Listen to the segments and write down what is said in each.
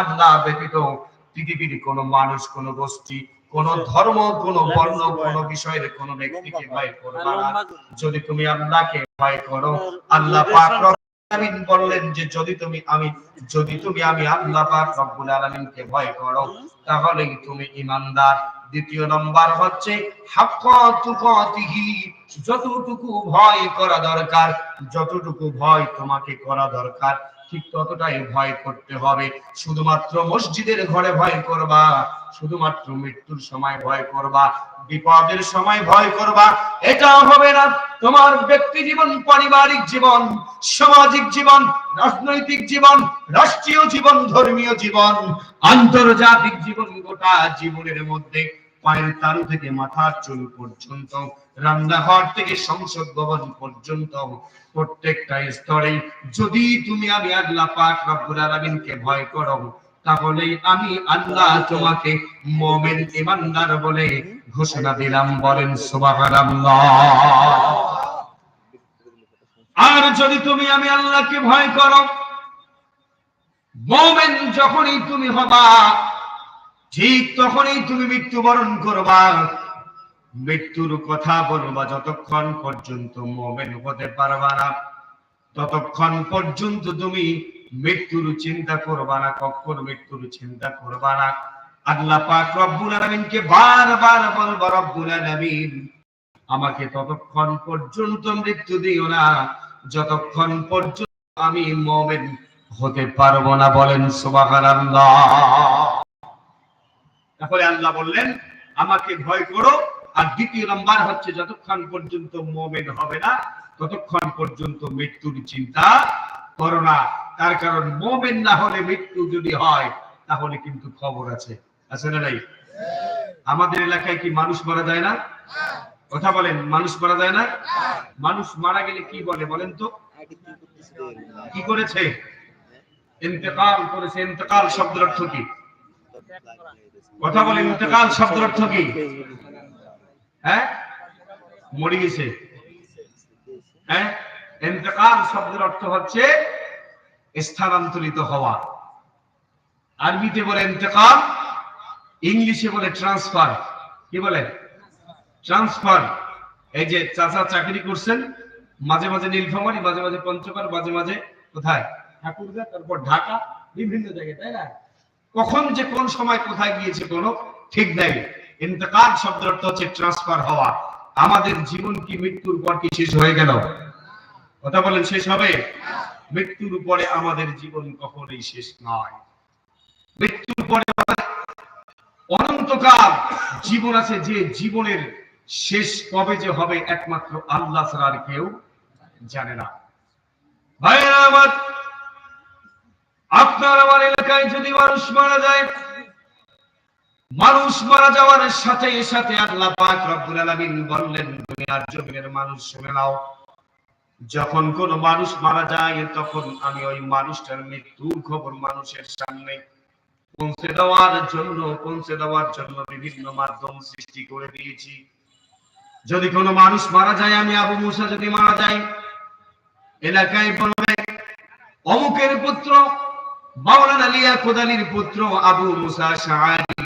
আল্লাহ ব্যতীত পৃথিবীর কোন মানুষ কোন গোষ্ঠী কোন ধর্ম কোন বর্ণ কোন বিষয়ের কোন ব্যক্তিকে ভয় করবা না। যদি তুমি আল্লাহকে ভয় করো আল্লাহ পাক আলামিন বললেন যে যদি তুমি আমি যদি তুমি আমি আল্লাহ পাক রব্বুল আলামিনকে ভয় করো তাহলেই তুমি ঈমানদার। দ্বিতীয় নম্বর হচ্ছে যতটুকু ভয় করা দরকার যতটুকু ভয় তোমাকে করা দরকার ঠিক ততটাই ভয় করতে হবে। শুধুমাত্র মসজিদের ঘরে ভয় করবা, শুধুমাত্র মৃত্যুর সময় ভয় করবা, বিপদের সময় ভয় করবা। এটা হবে না। তোমার ব্যক্তি জীবন, পারিবারিক জীবন, সামাজিক জীবন, রাজনৈতিক জীবন, রাষ্ট্রীয় জীবন, ধর্মীয় জীবন, আন্তর্জাতিক জীবন, গোটা জীবনের মধ্যে পায়ের তালু থেকে মাথার চুল পর্যন্ত রান্নাঘর থেকে সংসদ ভবন পর্যন্ত প্রত্যেকটা স্তরে যদি তুমি আমি আল্লাহ পাক রব্বুল আলামিনকে ভয় করো তাহলে আমি আল্লাহ তোমাকে মুমিন ইমানদার বলে ঘোষণা দিলাম, বলেন সুবহানাল্লাহ। আর যদি তুমি আমি আল্লাহকে ভয় করো, মুমিন যখনই তুমি হবা, ঠিক তখনই তুমি মৃত্যুবরণ করবা। মৃত্যুর কথা বলবা যতক্ষণ পর্যন্ত মোমেন হতে পারবা না। ততক্ষণ পর্যন্ত তুমি মৃত্যুর চিন্তা করবা না, কখন মৃত্যুর চিন্তা করবা না। আল্লাহ পাক রব্বুল আলামিনকে বারবার বলবা, রব্বুল আলামিন, আমাকে ততক্ষণ পর্যন্ত মৃত্যু দিও না। যতক্ষণ পর্যন্ত আমি মোমেন হতে পারব না, বলেন সুবহানাল্লাহ। তাহলে আল্লাহ বললেন, আমাকে ভয় করো আর দ্বিতীয় নাম্বার হচ্ছে, যতক্ষণ পর্যন্ত মোমেন হবে না, ততক্ষণ পর্যন্ত মৃত্যুর চিন্তা করো না। তার কারণ মোমেন না হলে মৃত্যু যদি হয়, তাহলে কিন্তু খবর আছে। আছে না নাই? আমাদের এলাকায় কি মানুষ মারা যায় না? কথা বলেন, মানুষ মারা যায় না? মানুষ মারা গেলে কি বলে বলেন তো? কি করেছে? ইন্তেকাল করেছে। ইন্তেকাল শব্দের অর্থ কি? কথা বলেন, ইন্তেকাল শব্দের অর্থ কি? হ্যাঁ? মরে গেছে। হ্যাঁ? ইন্তেকাল শব্দের অর্থ হচ্ছে স্থানান্তরিত হওয়া। আরবিতে বলে ইন্তেকাল ইংলিশে বলে ট্রান্সফার। কি বলে? ট্রান্সফার। এই যে চাচা চাকরি করছেন, মাঝে মাঝে নীলফামারি, মাঝে মাঝে পঞ্চগড়, মাঝে মাঝে কোথায়? ঠাকুরগা তারপর ঢাকা, বিভিন্ন জায়গায়, তাই না? কখন যে কোন সময় কোথায় গিয়েছে কোনো ঠিক নাই। ইন্তকাল শব্দের অর্থ হচ্ছে ট্রান্সফার হওয়া। আমাদের জীবন কি মৃত্যুর পর কি শেষ হয়ে গেল? কথা বলেন, শেষ হবে? মৃত্যুর পরে আমাদের জীবন কখনোই শেষ নয়। মৃত্যুর পরে অনন্তকাল জীবন আছে যে জীবনের শেষ কবে যে হবে একমাত্র আল্লাহ ছাড়া আর কেউ জানে না। ভাইয়েরা আমার, আপনার আমার এলাকায় যদি মানুষ মারা যায় মানুষ মারা যাওয়ার সাথে সাথে আল্লাহ পাক রব্বুল আলামিন বললেন, দুনিয়ার জমিনের মানুষ শুনে নাও। যখন কোন মানুষ মারা যায়, তখন আমি ওই মানুষটার মৃত্যুর খবর মানুষের সামনে পৌঁছে দেওয়ার জন্য, পৌঁছে দেওয়ার জন্য বিভিন্ন মাধ্যম সৃষ্টি করে দিয়েছি। যদি কোনো মানুষ মারা যায়, আমি আবু মুসা যদি মারা যাই এলাকায় বলবে, অমুকের পুত্র, মাওলানা লিয়া কোদালির পুত্র আবু মুসা শাহারি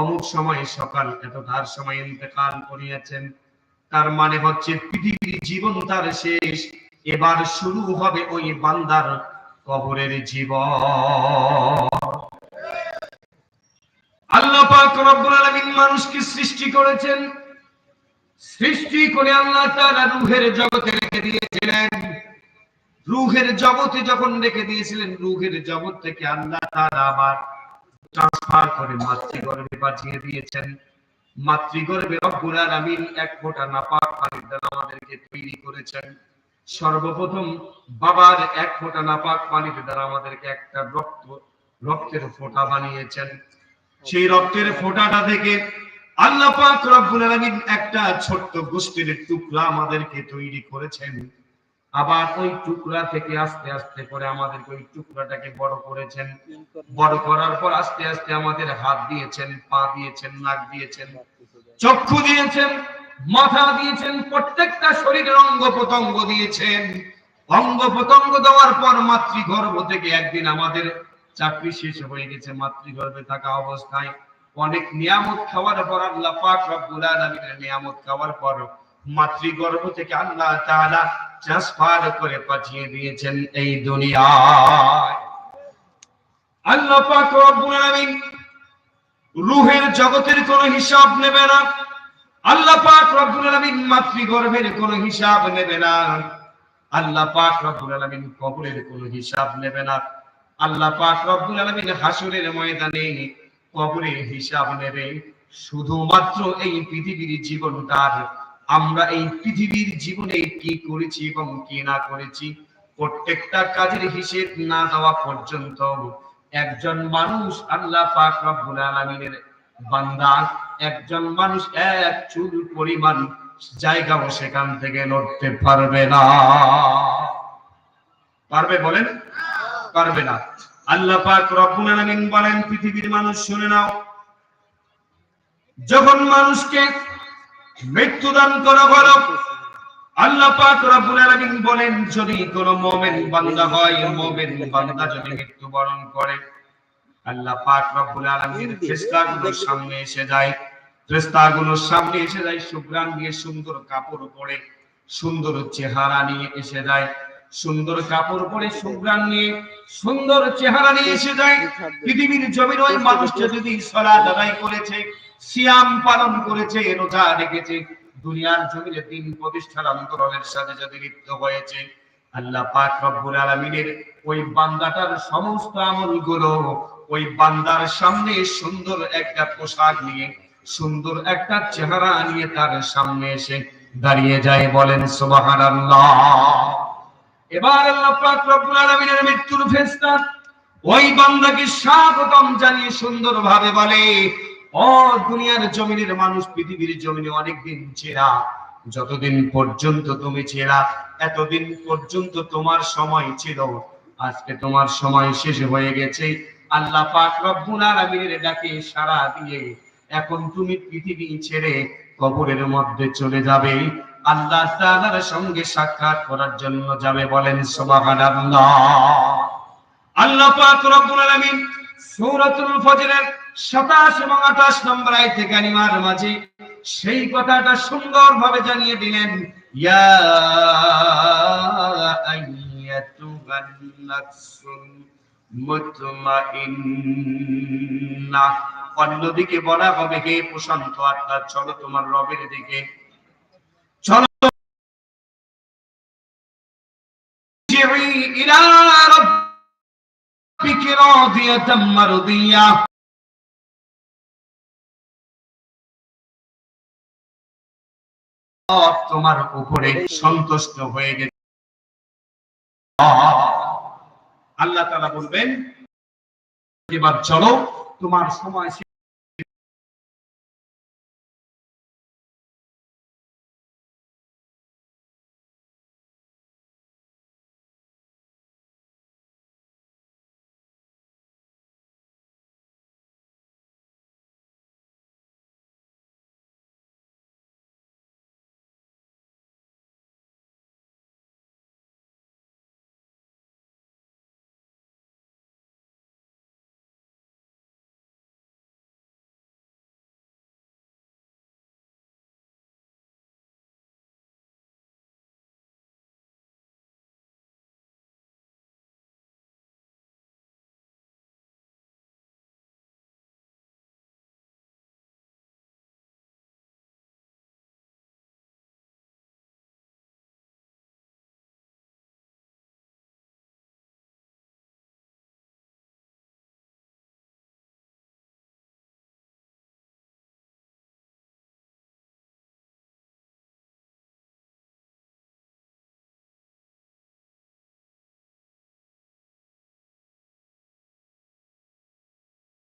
অমুক সময় সকাল এতটার সময় ইন্তেকাল করিয়াছেন। তার মানে হচ্ছে পৃথিবীর জীবন তার শেষ। এবার শুরু হবে ওই বান্দার কবরের জীবন। আল্লাহ মানুষকে সৃষ্টি করেছেন। সৃষ্টি করে আল্লাহ তাআলা রুহের জগতে রেখে দিয়েছিলেন। রুহের জগতে যখন রেখে দিয়েছিলেন, রূহের জগৎ থেকে আল্লাহ তাআলা আবার ট্রান্সফার করে মাতৃগর্ভে পাঠিয়ে দিয়েছেন। মাতৃগর্ভে রব্বুল আলামিন এক ফোঁটা নাপাক পানির দ্বারা আমাদেরকে তৈরি করেছেন। সর্বপ্রথম বাবার এক ফোঁটা নাপাক পানির দ্বারা আমাদেরকে একটা রক্ত, রক্তের ফোঁটা বানিয়েছেন। সেই রক্তের ফোঁটাটা থেকে আল্লাহ পাক রব্বুল আলামিন একটা ছোট্ট গোষ্ঠীর টুকরা আমাদেরকে তৈরি করেছেন। আবার ওই টুকরা থেকে আস্তে আস্তে করে আমাদেরকে ওই টুকরাটাকে বড় করেছেন। বড় করার পর আস্তে আস্তে আমাদের হাত দিয়েছেন, পা দিয়েছেন, নাক দিয়েছেন, চক্ষু দিয়েছেন, মাথা দিয়েছেন, প্রত্যেকটা শরীরের অঙ্গ প্রত্যঙ্গ দিয়েছেন। অঙ্গ প্রত্যঙ্গ দেওয়ার পর মাতৃগর্ভ থেকে একদিন আমাদের চাকরি শেষ হয়ে গেছে মাতৃগর্ভে থাকা অবস্থায়। অনেক নিয়ামত খাওয়ার পর আল্লাহ পাক রব্বুল আলামিনের নিয়ামত খাওয়ার পর মাতৃগর্ভ থেকে আল্লাহ তাআলা ট্রান্সফার করে পাঠিয়ে দিয়েছেন এই দুনিয়ায়। রূহের জগতের কোনো হিসাব নেবে না। আল্লাহ পাক রব্বুল আলামিন মাতৃগর্ভের কোনো হিসাব নেবে না। আল্লাহ পাক রব্বুল আলামিন কবরের কোনো হিসাব নেবে না। আল্লাহ পাক রব্বুল আলামিন হাসরের ময়দানে কবরের হিসাব নেবে। শুধুমাত্র এই পৃথিবীর জীবনটার আমরা এই পৃথিবীর জীবনে কি করেছি এবং কি না করেছি? প্রত্যেকটা কাজের হিসেব না দেওয়া পর্যন্ত একজন মানুষ আল্লাহ পাক রব্বুল আলামিনের বান্দা, একজন মানুষ এক চুল পরিমাণ জায়গাও সেখান থেকে লড়তে পারবে না। পারবে বলেন? পারবে না। আল্লাহ পাক রব্বুল আলামিন বলেন, পৃথিবীর মানুষ শুনে নাও, যখন মানুষকে মৃত্যুদান করা হলো আল্লাহ পাক রব্বুল আলামিন বলেন, যদি কোন মুমিন বান্দা হয়, মুমিন বান্দা যদি মৃত্যুবরণ করে, আল্লাহ পাক রব্বুল আলামিন ফেরেশতাগুলোর সামনে এসে যায়। ফেরেশতাগুলোর সামনে এসে যায় সুগ্রাণ দিয়ে সুন্দর কাপড় পরে, সুন্দর চেহারা নিয়ে এসে যায়। সুন্দর কাপড় পরে সুগ্রাণ নিয়ে, সুন্দর চেহারা নিয়ে এসে যায়। পৃথিবীর জমির ওই মানুষটা যদি সালাত আদায় করেছে সিয়াম পালন করেছে, রোজা রেখেছে, দুনিয়ার জমিনে দিন প্রতিষ্ঠার আন্দোলনের সাথে যদি লিপ্ত হয়েছে। আল্লাহ পাক রব্বুল আলামিনের ওই বান্দাটার সমস্ত আমলগুলো, ওই বান্দার সামনে সুন্দর একটা পোশাক নিয়ে, সুন্দর একটা চেহারা নিয়ে তার সামনে এসে দাঁড়িয়ে যায়, বলেন সুবহানাল্লাহ। এবার আল্লাহ পাক রব্বুল আলামিনের মৃত্যুর ফেরেশতা ওই বান্দাকে স্বাগতম জানিয়ে সুন্দরভাবে বলে দুনিয়ার জমিনের মানুষ পৃথিবীর জমিনে অনেকদিন ছেড়া যতদিন পর্যন্ত তুমি ছেড়া এতদিন পর্যন্ত তোমার সময় ছিল। আজকে তোমার সময় শেষ হয়ে গেছে। আল্লাহ পাক রব্বুল আলামিনের ডাকে সাড়া দিয়ে, এখন তুমি পৃথিবী ছেড়ে কবরের মধ্যে চলে যাবে। আল্লাহ তাআলার সঙ্গে সাক্ষাৎ করার জন্য যাবে বলেন সুবহানাল্লাহ। আল্লাহ পাক রব্বুল আলামিন সূরাতুল ফজরের সাতাশ এবং আঠাশ নম্বর আয় থেকে আনিমার মাঝে সেই কথাটা সুন্দর ভাবে জানিয়ে দিলেন অন্যদিকে বলা হবে, হে প্রশান্ত আত্মা, চলো তোমার রবের দিকে। চলো ইলা রাব্বিকি রাদিয়াতাম তোমার উপরে সন্তুষ্ট হয়ে গেছে। আল্লাহ তালা বলবেন এবার চলো তোমার সময়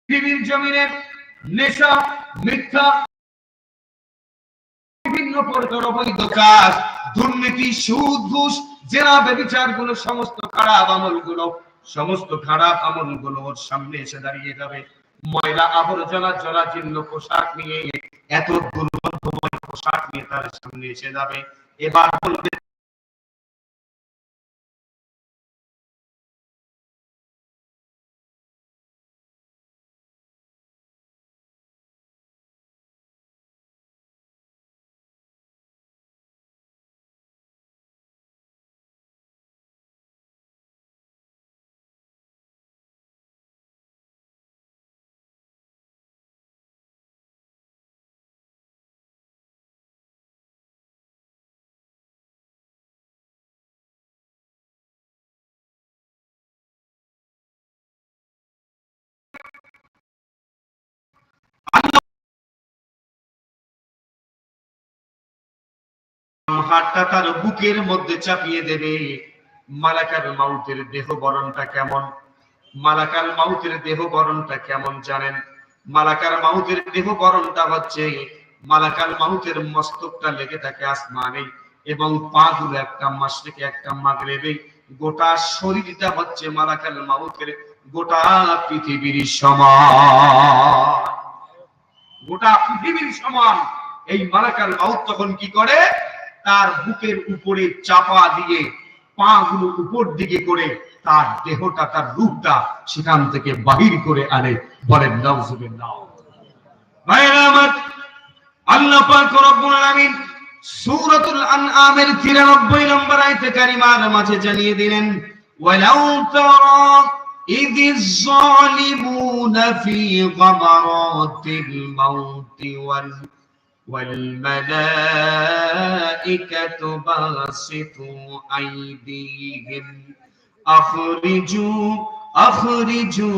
পৃথিবীর জমিনে নেশা, মিথ্যা, বিভিন্ন প্রকার অবৈধ কাজ, দুর্নীতি, সুদ, ঘুষ, জেনা ব্যভিচারগুলো সমস্ত খারাপ আমলগুলো সমস্ত খারাপ আমলগুলো ওর সামনে এসে দাঁড়িয়ে যাবে। ময়লা আবর্জনা জরাজীর্ণ পোশাক নিয়ে, এত দুর্গন্ধময় পোশাক নিয়ে তার সামনে এসে যাবে। এবার বলবে হাতটা তার বুকের মধ্যে চাপিয়ে দেবে। মালাকার মাউতের দেহ বরণটা কেমন? মালাকার মাউতের দেহ বরণটা কেমন জানেন? মালাকার মাউতের দেহ বরণটা হচ্ছে, মালাকার মাউতের মস্তকটা লেগে থাকে আসমানে এবং পা গুলো একটা মাস থেকে একটা মাগ রেবে গোটা শরীরটা হচ্ছে মালাকার মাউতের গোটা পৃথিবীর সমান। গোটা পৃথিবীর সমান এই মালাকাল মাউত তখন কি করে? তার বুকের উপরে চাপা দিয়ে পা গুলো উপর দিকে করে তার দেহটা, তার রূপটা সেখান থেকে বাহির করে আনে, বলেন, নাউজুবিল্লাহ। ভাইরা আমার আল্লাহ পাক রব্বুল আলামিন সূরাতুল আনআমের 93 নম্বর আয়াতে কারিমার মাঝে জানিয়ে দিলেন, ওয়ালাউ তারা إذ الظالمون في غمرات الموت وال والملائكة باسطوا أيديهم أخرجوا أخرجوا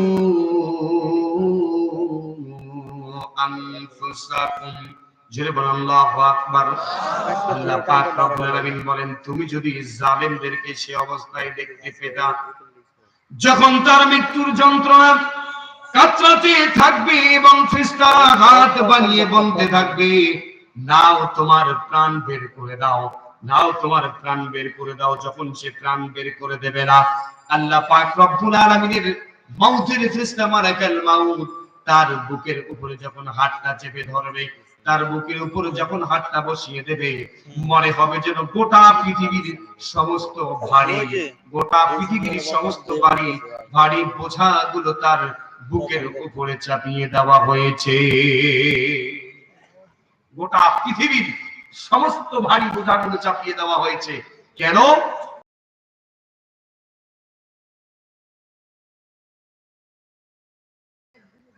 أنفسكم জোরে বলেন আল্লাহু আকবার আল্লাহ পাক রব্বুল আলামিন বলেন তুমি যদি জালেমদেরকে সে অবস্থায় দেখতে পেতা যখন তার মৃত্যুর যন্ত্রণা কাতরাতে থাকবে এবং ফেরেশতারা হাত বানিয়ে বলতে থাকবে, নাও তোমার প্রাণ বের করে দাও, নাও তোমার প্রাণ বের করে দাও। যখন সে প্রাণ বের করে দেবে না, আল্লাহ পাক রব্বুল আলামিনের মাউতের ফেরেশতা মালাকাল মাউত তার বুকের উপরে যখন হাতটা চেপে ধরবে তার বুকের উপরে যখন হাতটা বসিয়ে দেবে, মনে হবে যেন গোটা পৃথিবীর সমস্ত ভারী, গোটা পৃথিবীর সমস্ত ভারী ভারী বোঝাগুলো তার বুকের উপরে চাপিয়ে দেওয়া হয়েছে। গোটা পৃথিবীর সমস্ত ভারী বোঝাগুলো চাপিয়ে দেওয়া হয়েছে। কেন?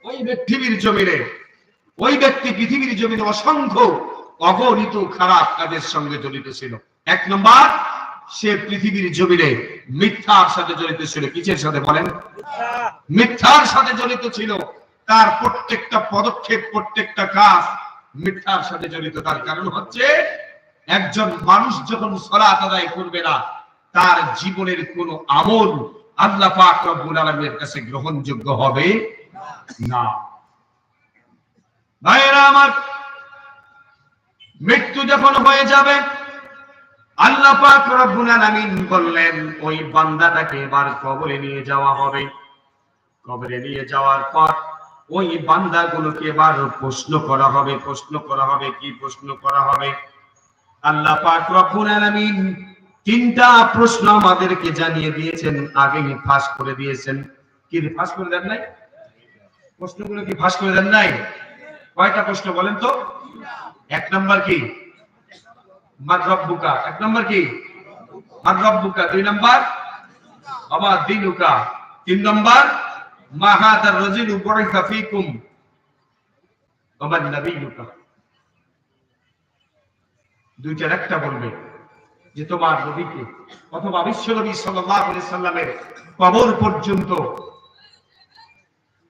ওই পৃথিবীর জমিনে ওই ব্যক্তি পৃথিবীর জমিনে অসংখ্য অগণিত খারাপ কাজের সঙ্গে জড়িত ছিল। এক নম্বর, সে পৃথিবীর জমিনে মিথ্যার সাথে জড়িত ছিল। কিসের সাথে বলেন? মিথ্যার সাথে জড়িত ছিল। তার প্রত্যেকটা পদক্ষেপ, প্রত্যেকটা কাজ মিথ্যার সাথে জড়িত। তার কারণ হচ্ছে, একজন মানুষ যখন সলাত আদায় করবে না, তার জীবনের কোন আমল আল্লাহ পাক রব্বুল আলামিনের কাছে গ্রহণযোগ্য হবে না। ভাইয়েরা আমার, মৃত্যু যখন হয়ে যাবে, আল্লাহ পাক রব্বুল আলামিন বললেন, ওই বান্দাটাকে এবার কবরে নিয়ে যাওয়া হবে। কবরে নিয়ে যাওয়ার পর ওই বান্দাগুলোকে এবার প্রশ্ন করা হবে, প্রশ্ন করা হবে, কি প্রশ্ন করা হবে? আল্লাহ পাক রব্বুল আলামিন তিনটা প্রশ্ন আমাদেরকে জানিয়ে দিয়েছেন আগেই ফাঁস করে দিয়েছেন। কি, ফাঁস করে দেন নাই? প্রশ্নগুলো কি ফাঁস করে দেন নাই? কয়টা প্রশ্ন বলেন তো? এক নম্বর কি? মার রব্বুকা এক নম্বর কি? মার রব্বুকা দুই নম্বর? আমার দিনুকা তিন নম্বর? মা হাদার রাজুল বুইসা ফীকুম। দুইটার একটা বলবে যে তোমার নবীকে অথবা বিশ্ব নবী সাল্লামের কবর পর্যন্ত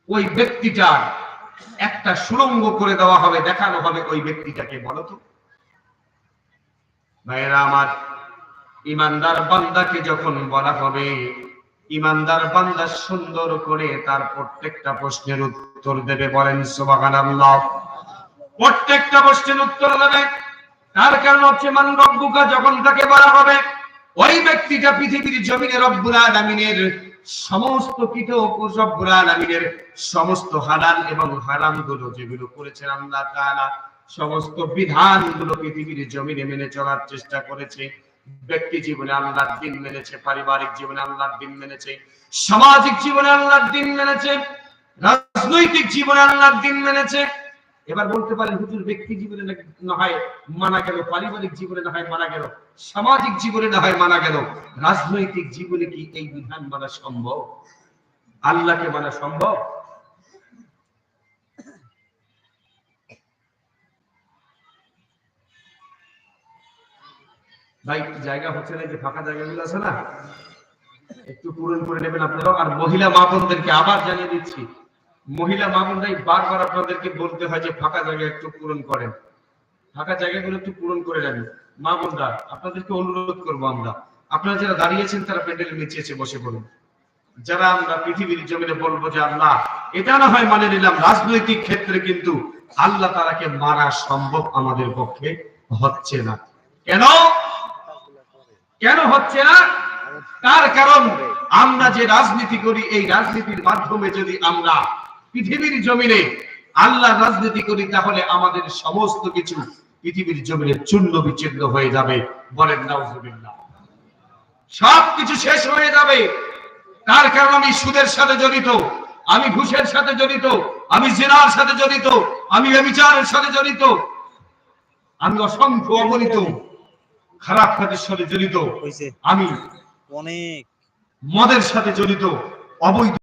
ওই ব্যক্তিটার একটা সুরঙ্গ করে দেওয়া হবে, দেখানো হবে ওই ব্যক্তিটাকে, বলো তো। ভাইয়েরা আমার, ইমানদার বান্দাকে যখন বলা হবে, ইমানদার বান্দা সুন্দর করে তার প্রত্যেকটা প্রশ্নের উত্তর দেবে, বলেন সুবহানাল্লাহ। প্রত্যেকটা প্রশ্নের উত্তর দেবে। তার কারণ হচ্ছে মান রব্বুকা যখন তাকে বলা হবে, ওই ব্যক্তিটা পৃথিবীর জমিনে রব্বুল আলামিনের সমস্ত কীট রব্বুল আলামিনের সমস্ত হালাল এবং হারামগুলো যেগুলো করেছেন আল্লাহ তাআলা, সমস্ত বিধানগুলো পৃথিবীর জমিনে মেনে চলার চেষ্টা করেছে। ব্যক্তি জীবনে আল্লাহর দিন মেনেছে, পারিবারিক জীবনে আল্লাহর দিন মেনেছে, সামাজিক জীবনে আল্লাহর দিন মেনেছে, রাজনৈতিক জীবনে আল্লাহর দিন মেনেছে এবার বলতে পারেন হুজুর ব্যক্তি জীবনে না হয় মানা গেল, পারিবারিক জীবনে না হয় মানা গেল, সামাজিক জীবনে না হয় মানা গেল, রাজনৈতিক জীবনে কি এই বিধান মানা সম্ভব? আল্লাহকে মানা সম্ভব? ভাই, জায়গা হচ্ছে না যে ফাঁকা জায়গাগুলো আছে না? একটু পূরণ করে নেবেন আপনারাও, আর মহিলা মা বোনদেরকে আবার জানিয়ে দিচ্ছি মহিলা মা বোনরাই বারবার আপনাদেরকে বলতে হয় যে ফাঁকা জায়গা একটু পূরণ করেন। ফাঁকা জায়গাগুলো একটু পূরণ করে নেবেন মা বোনরা আপনাদেরকে অনুরোধ করব আমরা। আপনারা যারা দাঁড়িয়েছেন, তারা প্যান্ডেলের নিচে এসে বসে পড়ুন। যারা আমরা পৃথিবীর জমিনে বলব যে আল্লাহ, এটা না হয় মানে নিলাম, রাজনৈতিক ক্ষেত্রে কিন্তু আল্লাহ তারাকে মারা সম্ভব আমাদের পক্ষে হচ্ছে না। কেন? কেন হচ্ছে না? তার কারণ আমরা যে রাজনীতি করি, এই রাজনীতির মাধ্যমে যদি আমরা পৃথিবীর জমিনে আল্লাহ রাজনীতি করি তাহলে আমাদের সমস্ত কিছু পৃথিবীর জমিনে চূর্ণ বিচ্ছিন্ন হয়ে যাবে। বলেন নাউজুবিল্লাহ। সব কিছু শেষ হয়ে যাবে। তার কারণ আমি সুদের সাথে জড়িত আমি ঘুষের সাথে জড়িত আমি জেনার সাথে জড়িত আমি ব্যবিচারের সাথে জড়িত। আমি অসংখ্য অগণিত খারাপ কাজের সাথে জড়িত। আমি অনেক। মদের সাথে জড়িত অবৈধ